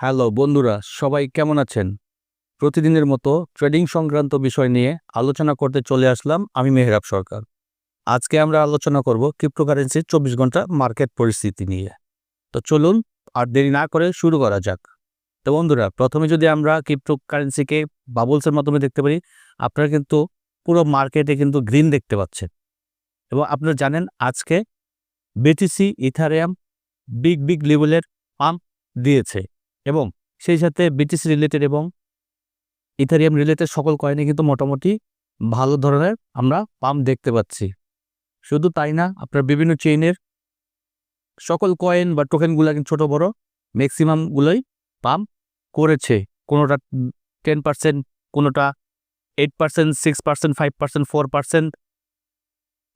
Hello বন্ধুরা, সবাই কেমন আছেন? প্রতিদিনের মতো ট্রেডিং সংক্রান্ত বিষয় নিয়ে আলোচনা করতে চলে আসলাম আমি মেহরাব সরকার। আজকে আমরা আলোচনা করব ক্রিপ্টোকারেন্সির চব্বিশ ঘণ্টা মার্কেট পরিস্থিতি নিয়ে। তো চলুন, আর দেরি না করে শুরু করা যাক। তো বন্ধুরা, প্রথমে যদি আমরা ক্রিপ্টোকারেন্সিকে বাবলসের মাধ্যমে দেখতে পারি, আপনারা কিন্তু পুরো মার্কেটে কিন্তু গ্রিন দেখতে পাচ্ছেন। এবং আপনারা জানেন আজকে বিটিসি ইথারিয়াম বিগ বিগ লেভেলের পাম্প দিয়েছে। এবং সেই সাথে বিটিসি রিলেটেড এবং ইথারিয়াম রিলেটেড সকল কয়েনে কিন্তু মোটামুটি ভালো ধরনের আমরা পাম্প দেখতে পাচ্ছি। শুধু তাই না, আপনার বিভিন্ন চেইনের সকল কয়েন বা টোকেনগুলো কিন্তু ছোটো বড় ম্যাক্সিমামগুলোই পাম্প করেছে। কোনোটা টেন পার্সেন্ট কোনোটা eight percent six percent five percent four percent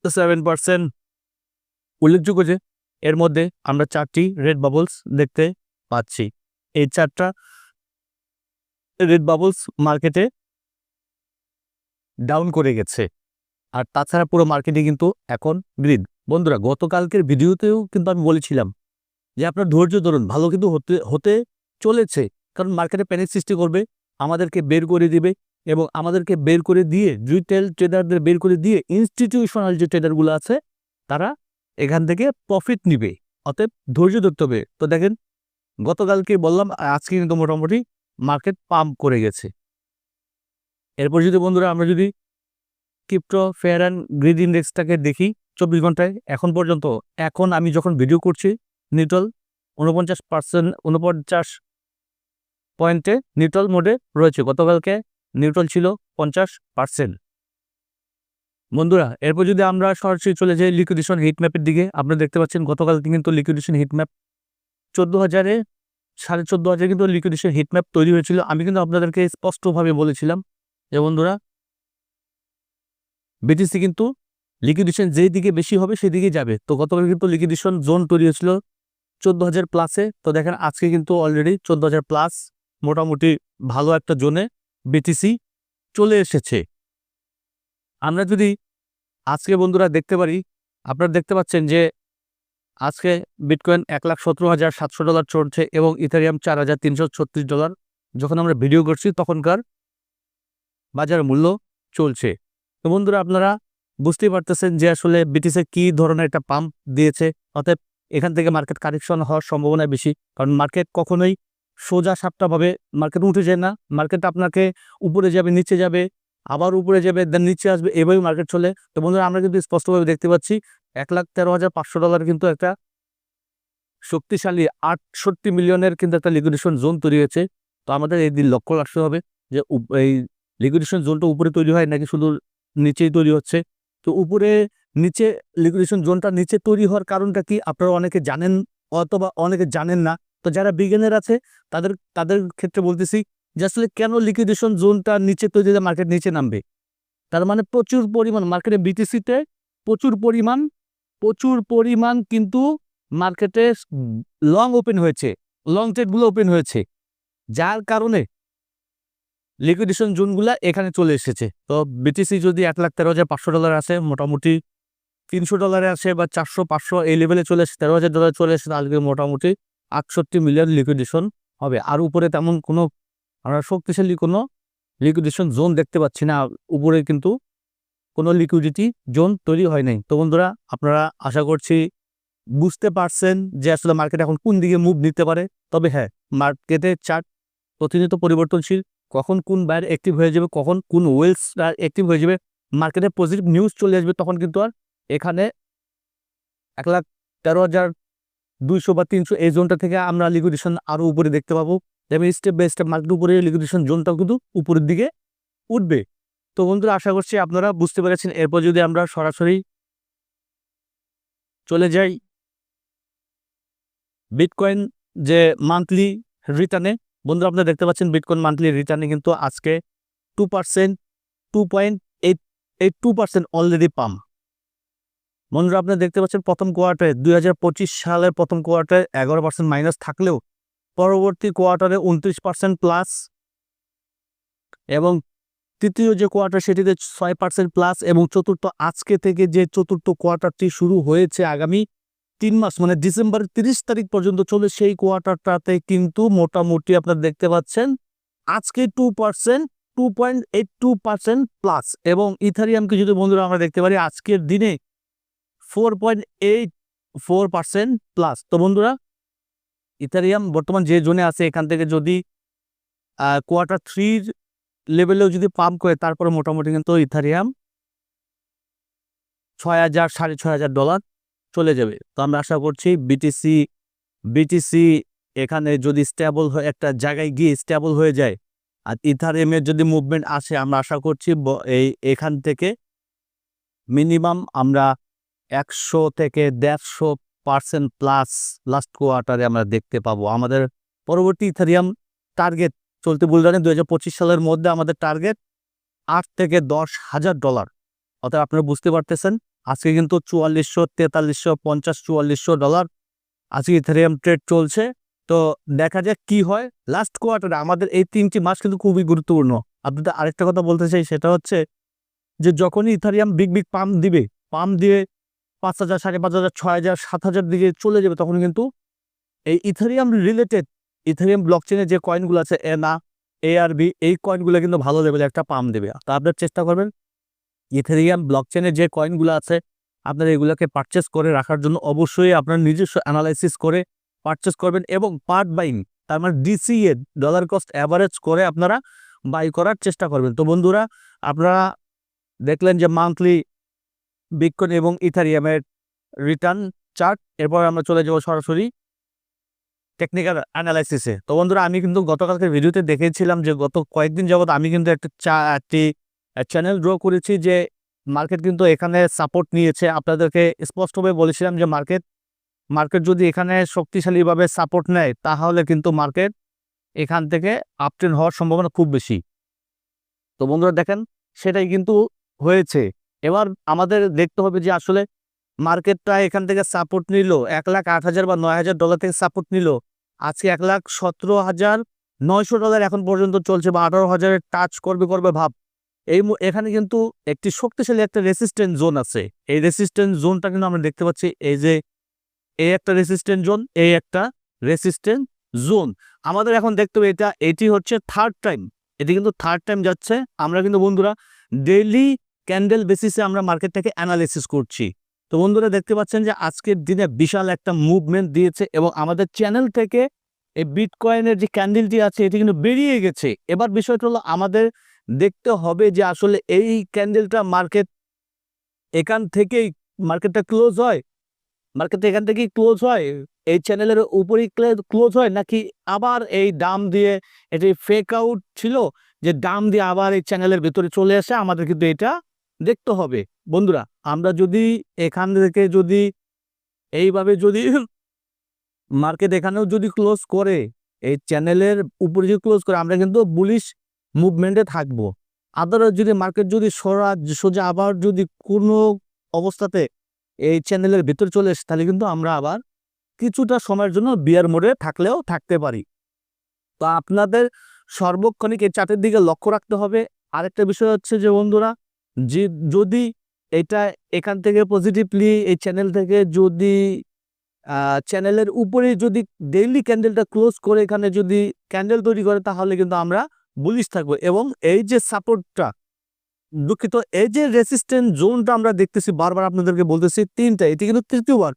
seven percent উল্লেখযোগ্য যে এর মধ্যে আমরা চারটি রেড বাবলস দেখতে পাচ্ছি। এই চারটা রেড বাবলস মার্কেটে ডাউন করে গেছে। আর তাছাড়া পুরো মার্কেটে কিন্তু এখন গ্রিন বন্ধুরা, গতকালকের ভিডিওতেও কিন্তু আমি বলেছিলাম যে আপনার ধৈর্য ধরুন, ভালো কিন্তু হতে হতে চলেছে। কারণ মার্কেটে প্যানিক সৃষ্টি করবে, আমাদেরকে বের করে দিবে এবং আমাদেরকে বের করে দিয়ে রিটেল ট্রেডারদের বের করে দিয়ে ইনস্টিটিউশনাল যে ট্রেডারগুলো আছে, তারা এখান থেকে প্রফিট নিবে। অতএব ধৈর্য ধরতে হবে। তো দেখেন গতকালকে বললাম, আজকে কিন্তু মোটামুটি মার্কেট পাম্প করে গেছে। এরপর যদি বন্ধুরা আমরা যদি ক্রিপ্টো ফেয়ার অ্যান্ড গ্রিড ইন্ডেক্সটাকে দেখি, চব্বিশ ঘন্টায়, এখন পর্যন্ত, এখন আমি যখন ভিডিও করছি নিউট্রাল উনপঞ্চাশ পার্সেন্ট উনপঞ্চাশ পয়েন্টে নিউট্রাল মোডে রয়েছে। গতকালকে নিউট্রাল ছিল পঞ্চাশ পার্সেন্ট বন্ধুরা, এরপর যদি আমরা সরাসরি চলে যাই লিকুইডেশন হিট ম্যাপের দিকে, আপনারা দেখতে পাচ্ছেন গতকাল কিন্তু লিকুইডেশন হিট ম্যাপ চোদ্দ হাজারে, সাড়ে চোদ্দ হাজার কিন্তু লিকুইডেশন হিট ম্যাপ তৈরি হয়েছিল। আমি কিন্তু আপনাদেরকে স্পষ্টভাবে বলেছিলাম যে বন্ধুরা বিটিসি কিন্তু লিকুইডেশন যেই দিকে বেশি হবে সেই দিকে যাবে। তো গতকাল কিন্তু লিকুইডেশন জোন তৈরি হয়েছিল চোদ্দ হাজার প্লাসে তো দেখেন আজকে কিন্তু অলরেডি চোদ্দ হাজার প্লাস মোটামুটি ভালো একটা জোনে বিটিসি চলে এসেছে। আমরা যদি আজকে বন্ধুরা দেখতে পারি, আপনারা দেখতে পাচ্ছেন যে আজকে বিটকয়েন এক লাখ সতেরো হাজার সাতশো ডলার চড়ছে এবং ইথারিয়াম চার হাজার তিনশো ছত্রিশ ডলার। যখন আমরা ভিডিও করছি, তখনকার বাজার মূল্য চলছে। তো বন্ধুরা, আপনারা বুঝতেই পারতেছেন যে আসলে বিটিসে কি ধরনের একটা পাম্প দিয়েছে। অতএব এখান থেকে মার্কেট কারেকশন হওয়ার সম্ভাবনা বেশি। কারণ মার্কেট কখনোই সোজা সাপটাভাবে মার্কেট উঠে যায় না। মার্কেট আপনাকে উপরে যাবে, নিচে যাবে আবার উপরে যাবে দেন নিচে আসবে এভাবেই মার্কেট চলে। তো বন্ধুরা, আমরা কিন্তু স্পষ্টভাবে দেখতে পাচ্ছি, এক লাখ তেরো হাজার পাঁচশো ডলার কিন্তু একটা শক্তিশালী আটষট্টি মিলিয়নের কিন্তু একটা লিকুইডেশন জোন তৈরি হয়েছে। তো আমাদের এই দিন লক্ষ্য রাখতে হবে যে এই লিকুইডেশন জোনটা উপরে তৈরি হয় নাকি শুধু নিচেই তৈরি হচ্ছে? তো উপরে, নিচে লিকুইডেশন জোনটা নিচে তৈরি হওয়ার কারণটা কি? আপনারা অনেকে জানেন, অথবা অনেকে জানেন না। তো যারা বিজ্ঞানের আছে, তাদের তাদের ক্ষেত্রে বলতেছি যে আসলে কেন লিকুইডেশন জোনটা নিচে তৈরি মার্কেট নিচে নামবে? তার মানে প্রচুর পরিমাণ মার্কেটে বিটিসিতে প্রচুর পরিমাণ প্রচুর পরিমাণ কিন্তু মার্কেটে লং ওপেন হয়েছে লং ট্রেডগুলো ওপেন হয়েছে। যার কারণে লিকুইডেশন জোনগুলা এখানে চলে এসেছে। তো বিটিসি যদি এক লাখ তেরো হাজার পাঁচশো ডলার আসে, মোটামুটি তিনশো ডলারে আসে বা চারশো, পাঁচশো, এই লেভেলে চলে এসে তেরো হাজার ডলার চলে এসে তাহলে মোটামুটি আটষট্টি মিলিয়ন লিকুইডেশন হবে। আর উপরে তেমন কোনো আমরা শক্তিশালী কোনো লিকুইডেশন জোন দেখতে পাচ্ছি না। উপরে কিন্তু কোনো লিকুইডিটি জোন তৈরি হয় নাই। তো বন্ধুরা, আপনারা আশা করছি বুঝতে পারছেন যে আসলে মার্কেট এখন কোন দিকে মুভ নিতে পারে। তবে হ্যাঁ মার্কেটের চার্ট প্রতিনিয়ত পরিবর্তনশীল। কখন কোন বাইরে অ্যাক্টিভ হয়ে যাবে, কখন কোন ওয়েলস অ্যাক্টিভ হয়ে যাবে মার্কেটে পজিটিভ নিউজ চলে আসবে, তখন কিন্তু আর এখানে এক লাখ তেরো হাজার দুইশো বা তিনশো এই জোনটা থেকে আমরা লিকুইডেশন আরও উপরে দেখতে পাবো। যেমন স্টেপ বাই স্টেপ মার্কেট উপরে লিকুইডেশন জোনটাও কিন্তু উপরের দিকে উঠবে। তো বন্ধুরা, আশা করছি আপনারা বুঝতে পেরেছেন। এরপর যদি আমরা সরাসরি চলে যাই বিটকয়েন যে মান্থলি রিটার্নে বন্ধুরা আপনারা দেখতে পাচ্ছেন বিটকয়েন মান্থলি রিটার্নে কিন্তু আজকে two percent two point eight eight two percent already pump বন্ধুরা, আপনারা দেখতে পাচ্ছেন প্রথম কোয়ার্টারে দুই হাজার পঁচিশ সালের প্রথম কোয়ার্টারে এগারো পার্সেন্ট মাইনাস থাকলেও পরবর্তী কোয়ার্টারে উনত্রিশ পার্সেন্ট প্লাস এবং তৃতীয় যে কোয়ার্টার সেটিতে ছয় পার্সেন্ট প্লাস এবং চতুর্থ আজকে থেকে যে চতুর্থ কোয়ার্টারটি শুরু হয়েছে আগামী তিন মাস মানে ডিসেম্বর তিরিশ তারিখ পর্যন্ত চলে, সেই কোয়ার্টারটাতে কিন্তু মোটামুটি আপনারা দেখতে পাচ্ছেন আজকে two percent, two point eight two percent plus এবং ইথারিয়ামকে যদি বন্ধুরা আমরা দেখতে পারি, আজকের দিনে four point eight four percent plus. তো বন্ধুরা ইথারিয়াম বর্তমান যে জোনে আছে, এখান থেকে যদি কোয়ার্টার থ্রির লেভেলেও যদি পাম্প করে, তারপরে মোটামুটি কিন্তু ইথারিয়াম ছয় হাজার, সাড়ে ছয় হাজার ডলার চলে যাবে। তো আমরা আশা করছি বিটিসি বিটিসি এখানে যদি স্ট্যাবল হয়ে একটা জায়গায় গিয়ে স্ট্যাবল হয়ে যায়, আর ইথারিয়ামের যদি মুভমেন্ট আসে, আমরা আশা করছি এই, এখান থেকে মিনিমাম আমরা একশো থেকে দেড়শো পার্সেন্ট প্লাস লাস্ট কোয়ার্টারে আমরা দেখতে পাবো। আমাদের পরবর্তী ইথারিয়াম টার্গেট চলতি বুলডানে দু হাজার পঁচিশ সালের মধ্যে আমাদের টার্গেট আট থেকে দশ হাজার ডলার। অর্থাৎ আপনারা বুঝতে পারতেছেন, আজকে কিন্তু চুয়াল্লিশশো তেতাল্লিশশো পঞ্চাশ চুয়াল্লিশশো ডলার আজকে ইথারিয়াম ট্রেড চলছে। তো দেখা যাক কি হয়। লাস্ট কোয়ার্টারে আমাদের এই তিনটি মাস কিন্তু খুবই গুরুত্বপূর্ণ। আপনাদের আরেকটা কথা বলতে চাই, সেটা হচ্ছে যে যখনই ইথারিয়াম বিগ বিগ পাম্প দিবে, পাম্প দিয়ে পাঁচ হাজার, সাড়ে পাঁচ হাজার, ছয় হাজার, সাত হাজার দিকে চলে যাবে, তখন কিন্তু এই ইথেরিয়াম রিলেটেড ইথারিয়াম ব্লকচেনের যে কয়েনগুলো আছে এনা এআরবি এই কয়েনগুলো কিন্তু ভালো লেভেলে একটা পাম দেবে। তো আপনার চেষ্টা করবেন ইথেরিয়াম ব্লকচেনের যে কয়েনগুলো আছে, আপনার এগুলোকে পারচেস করে রাখার জন্য অবশ্যই আপনার নিজস্ব অ্যানালাইসিস করে পারচেস করবেন এবং পার্ট বাইং তার মানে ডিসিএ ডলার কস্ট অ্যাভারেজ করে আপনারা বাই করার চেষ্টা করবেন। তো বন্ধুরা, আপনারা দেখলেন যে মান্থলি বিটকয়েন এবং ইথারিয়ামের রিটার্ন চার্ট এরপর আমরা চলে যাব সরাসরি টেকনিক্যাল অ্যানালাইসিসে তো বন্ধুরা, আমি কিন্তু গতকালকে ভিডিওতে দেখেছিলাম যে গত কয়েকদিন যাবত আমি কিন্তু একটা চা, একটি চ্যানেল ড্র করেছি যে মার্কেট কিন্তু এখানে সাপোর্ট নিয়েছে। আপনাদেরকে স্পষ্টভাবে বলেছিলাম যে মার্কেট মার্কেট যদি এখানে শক্তিশালীভাবে সাপোর্ট নেয়, তাহলে কিন্তু মার্কেট এখান থেকে আপট্রেন হওয়ার সম্ভাবনা খুব বেশি। তো বন্ধুরা, দেখেন, সেটাই কিন্তু হয়েছে। এবার আমাদের দেখতে হবে যে আসলে মার্কেটটা এখান থেকে সাপোর্ট নিল, এক লাখ আট হাজার বা নয় হাজার ডলার থেকে সাপোর্ট নিল। আজকে এক লাখ সতেরো হাজার নয়শো ডলার এখন পর্যন্ত চলছে বা আঠারো হাজারের টাচ করবে করবে ভাব। এই এখানে কিন্তু একটি শক্তিশালী একটা রেসিস্ট্যান্ট জোন আছে। এই রেসিস্ট্যান্ট জোনটা কিন্তু আমরা দেখতে পাচ্ছি, এই যে এই একটা রেসিস্ট্যান্ট জোন এই একটা রেসিস্ট্যান্ট জোন আমাদের এখন দেখতে হবে এটা, এটি হচ্ছে থার্ড টাইম এটি কিন্তু থার্ড টাইম যাচ্ছে। আমরা কিন্তু বন্ধুরা ডেইলি ক্যান্ডেল বেসিসে আমরা মার্কেটটাকে অ্যানালিসিস করছি। তো বন্ধুরা, দেখতে পাচ্ছেন যে আজকের দিনে বিশাল একটা মুভমেন্ট দিয়েছে এবং আমাদের চ্যানেল থেকে এই বিটকয়েনের যে ক্যান্ডেলটি আছে, এটি কিন্তু বেরিয়ে গেছে। এবার বিষয়টা হলো আমাদের দেখতে হবে যে আসলে এই ক্যান্ডেলটা মার্কেট এখান থেকেই, মার্কেটটা ক্লোজ হয়? মার্কেটটা এখান থেকেই ক্লোজ হয়? এই চ্যানেলের উপরেই ক্লোজ হয়? নাকি আবার এই দাম দিয়ে এটি ফেক আউট ছিল? যে দাম দিয়ে আবার এই চ্যানেলের ভিতরে চলে আসে আমাদের কিন্তু এটা দেখতে হবে। বন্ধুরা, আমরা যদি এখান থেকে যদি এইভাবে যদি মার্কেট এখানেও যদি ক্লোজ করে, এই চ্যানেলের উপরে যদি ক্লোজ করে, আমরা কিন্তু বুলিশ মুভমেন্টে থাকব। আদারওয়াইজ যদি মার্কেট যদি সরা, সোজা আবার যদি কোনো অবস্থাতে এই চ্যানেলের ভিতরে চলে আসে, তাহলে কিন্তু আমরা আবার কিছুটা সময়ের জন্য বিয়ার মোডে থাকলেও থাকতে পারি। তো আপনাদের সর্বক্ষণিক এই চার্টের দিকে লক্ষ্য রাখতে হবে। আরেকটা বিষয় হচ্ছে যে বন্ধুরা যে যদি এটা এখান থেকে পজিটিভলি এই চ্যানেল থেকে যদি চ্যানেলের উপরে যদি ডেইলি ক্যান্ডেলটা ক্লোজ করে এখানে যদি ক্যান্ডেল তৈরি করে, তাহলে কিন্তু আমরা বুলিশ থাকব। এবং এই যে সাপোর্টটা দুঃখিত, এই যে রেসিস্ট্যান্ট জোনটা আমরা দেখতেছি, বারবার আপনাদেরকে বলতেছি তিনটা, এটি কিন্তু তৃতীয়বার।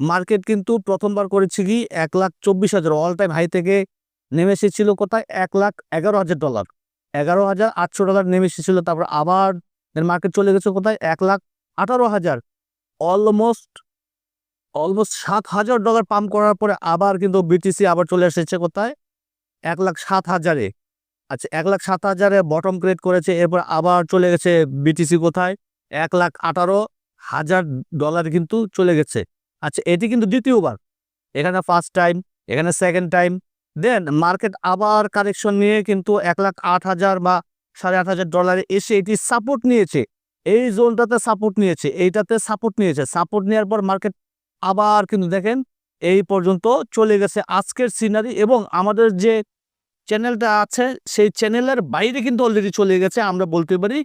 মার্কেট কিন্তু প্রথমবার করেছে কি, এক লাখ চব্বিশ হাজার অল টাইম হাই থেকে নেমে এসেছিল কোথায়? এক লাখ এগারো হাজার ডলার এগারো হাজার আটশো ডলার নেমে এসেছিল, তারপর আবার মার্কেট চলে গেছে কোথায়? এক লাখ আঠারো হাজার। অলমোস্ট অলমোস্ট সাত হাজার ডলার পাম্প করার পরে আবার কিন্তু বিটিসি আবার চলে এসেছে কোথায়? এক লাখ সাত হাজারে। আচ্ছা এক লাখ সাত হাজারে বটম ক্রিয়েট করেছে, এরপর আবার চলে গেছে বিটিসি কোথায়? এক লাখ আঠারো হাজার ডলার কিন্তু চলে গেছে। আচ্ছা এটি কিন্তু দ্বিতীয়বার। এখানে ফার্স্ট টাইম এখানে সেকেন্ড টাইম দেন মার্কেট আবার কারেকশন নিয়ে কিন্তু এক লাখ আট হাজার বা সাড়ে আট হাজার ডলারে এসে এটি সাপোর্ট নিয়েছে। এই জোনটাতে সাপোর্ট নিয়েছে, এইটাতে সাপোর্ট নিয়েছে। সাপোর্ট নেওয়ার পর মার্কেট আবার কিন্তু দেখেন, এই পর্যন্ত চলে গেছে। আজকের সিনারি এবং আমাদের যে চ্যানেলটা আছে, সেই চ্যানেলের বাইরে কিন্তু অলরেডি চলে গেছে, আমরা বলতে পারি।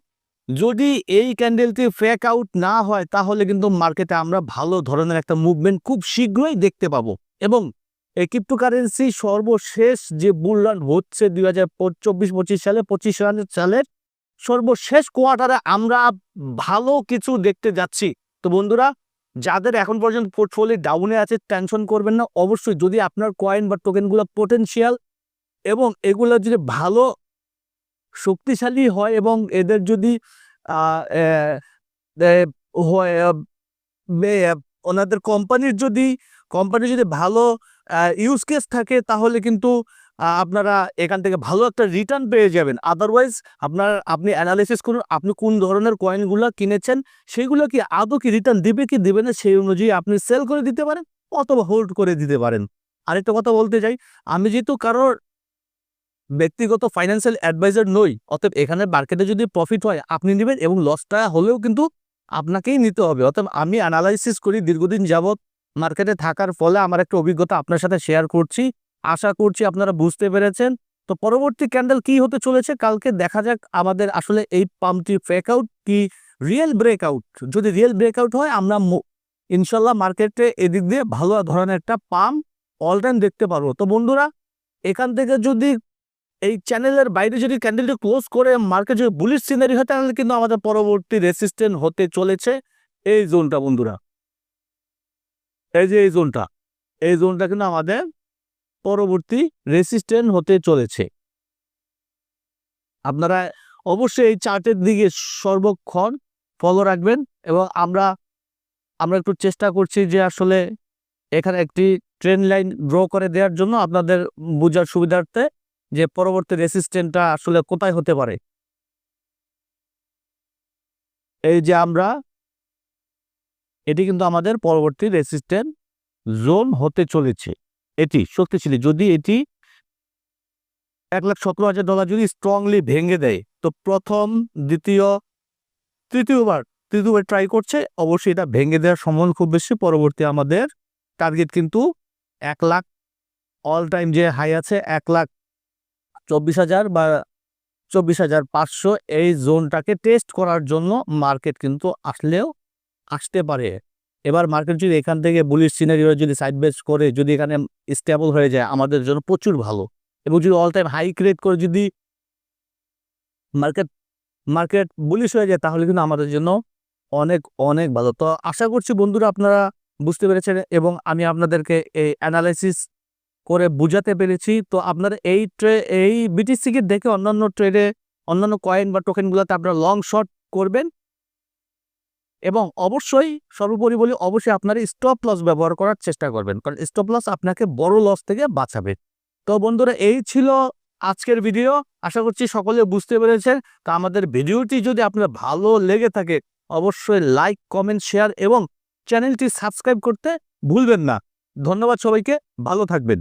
যদি এই ক্যান্ডেলটি ফেক আউট না হয়, তাহলে কিন্তু মার্কেটে আমরা ভালো ধরনের একটা মুভমেন্ট খুব শীঘ্রই দেখতে পাবো। এবং এই ক্রিপ্টোকারেন্সি সর্বশেষ যে বুলরান হচ্ছে দুই হাজার চব্বিশ পঁচিশ, সালে পঁচিশ সালের সর্বশেষ কোয়ার্টারে আমরা ভালো কিছু দেখতে যাচ্ছি। তো বন্ধুরা, যাদের এখন পর্যন্ত পোর্টফোলিও ডাউনে আছে টেনশন করবেন না। অবশ্যই যদি আপনার কয়েন বা টোকেনগুলো পোটেনশিয়াল এবং এগুলো যদি ভালো শক্তিশালী হয় এবং এদের যদি ওনাদের কোম্পানির যদি কোম্পানি যদি ভালো ইউজ কেস থাকে তাহলে কিন্তু আপনারা এখান থেকে ভালো একটা রিটার্ন পেয়ে যাবেন। আদারওয়াইজ আপনার, আপনি অ্যানালিসিস করুন, আপনি কোন ধরনের কয়েনগুলো কিনেছেন সেইগুলো কি আদৌ কি রিটার্ন দিবে কি দিবে না, সেই অনুযায়ী আপনি সেল করে দিতে পারেন অথবা হোল্ড করে দিতে পারেন। আরেকটা কথা বলতে চাই, আমি যেহেতু কারোর ব্যক্তিগত ফাইন্যান্সিয়াল অ্যাডভাইজার নই, অতএব এখানে মার্কেটে যদি প্রফিট হয়, আপনি নেবেন এবং লসটা হলেও কিন্তু আপনাকেই নিতে হবে। অতএব আমি অ্যানালাইসিস করি দীর্ঘদিন যাবৎ মার্কেটে থাকার ফলে আমার একটা অভিজ্ঞতা আপনার সাথে শেয়ার করছি। আশা করছি আপনারা বুঝতে পেরেছেন। তো পরবর্তী ক্যান্ডেল কি হতে চলেছে কালকে দেখা যাক আমাদের আসলে এই পাম্পটি ফেক আউট কি রিয়েল ব্রেকআউট যদি রিয়েল ব্রেকআউট হয় আমরা ইনশাল্লাহ মার্কেটে এদিক দিয়ে ভালো ধরনের একটা পাম্প অল টাইম দেখতে পারব। তো বন্ধুরা, এখান থেকে যদি এই চ্যানেলের বাইরে যদি ক্যান্ডেলটি ক্লোজ করে মার্কেট যদি বুলিশ সিনারি হয় তাহলে কিন্তু আমাদের পরবর্তী রেসিস্ট্যান্ট হতে চলেছে। এই জোনটা বন্ধুরা। এই যে এই জোনটা এই জোনটা কিন্তু আমাদের পরবর্তী রেসিস্ট্যান্ট হতে চলেছে। আপনারা অবশ্যই এই চার্টের দিকে সর্বক্ষণ ফলো রাখবেন এবং আমরা আমরা একটু চেষ্টা করছি যে আসলে এখানে একটি ট্রেন লাইন ড্র করে দেওয়ার জন্য আপনাদের বোঝার সুবিধার্থে যে পরবর্তী রেসিস্ট্যান্টটা আসলে কোথায় হতে পারে। এই যে আমরা এটি কিন্তু আমাদের পরবর্তী রেসিস্ট্যান্ট জোন হতে চলেছে। এটি শক্তিশালী। যদি এটি এক লাখ সতেরো হাজার ডলার যদি স্ট্রংলি ভেঙে দেয়, তো প্রথম, দ্বিতীয়, তৃতীয়বার তৃতীয়বার ট্রাই করছে, অবশ্যই এটা ভেঙে দেওয়ার সম্ভাবনা খুব বেশি। পরবর্তী আমাদের টার্গেট কিন্তু এক লাখ অল টাইম যে হাই আছে, এক লাখ চব্বিশ হাজার বা চব্বিশ হাজার পাঁচশো এই জোনটাকে টেস্ট করার জন্য মার্কেট কিন্তু আসলেও আসতে পারে। এবার মার্কেট যদি এখান থেকে বুলিশ সিনারিও যদি সাইড বেস করে, যদি এখানে স্টেবল হয়ে যায়, আমাদের জন্য প্রচুর ভালো। এবং যদি অল টাইম হাই ক্রিয়েট করে যদি মার্কেট মার্কেট বুলিশ হয়ে যায়, তাহলে কিন্তু আমাদের জন্য অনেক অনেক ভালো। তো আশা করছি বন্ধুরা আপনারা বুঝতে পেরেছেন এবং আমি আপনাদেরকে এই অ্যানালাইসিস করে বুঝাতে পেরেছি। তো আপনারা এই ট্রে, এই বিটিসিকে দেখে অন্যান্য ট্রেডে অন্যান্য কয়েন বা টোকেনগুলোতে আপনারা লং শর্ট করবেন। এবং অবশ্যই সর্বোপরি বলি, অবশ্যই আপনারা স্টপ লস ব্যবহার করার চেষ্টা করবেন। কারণ স্টপ লস আপনাকে বড় লস থেকে বাঁচাবে। তো বন্ধুরা, এই ছিল আজকের ভিডিও আশা করছি সকলে বুঝতে পেরেছেন। তো আমাদের ভিডিওটি যদি আপনার ভালো লেগে থাকে, অবশ্যই লাইক কমেন্ট শেয়ার এবং চ্যানেলটি সাবস্ক্রাইব করতে ভুলবেন না। ধন্যবাদ সবাইকে। ভালো থাকবেন।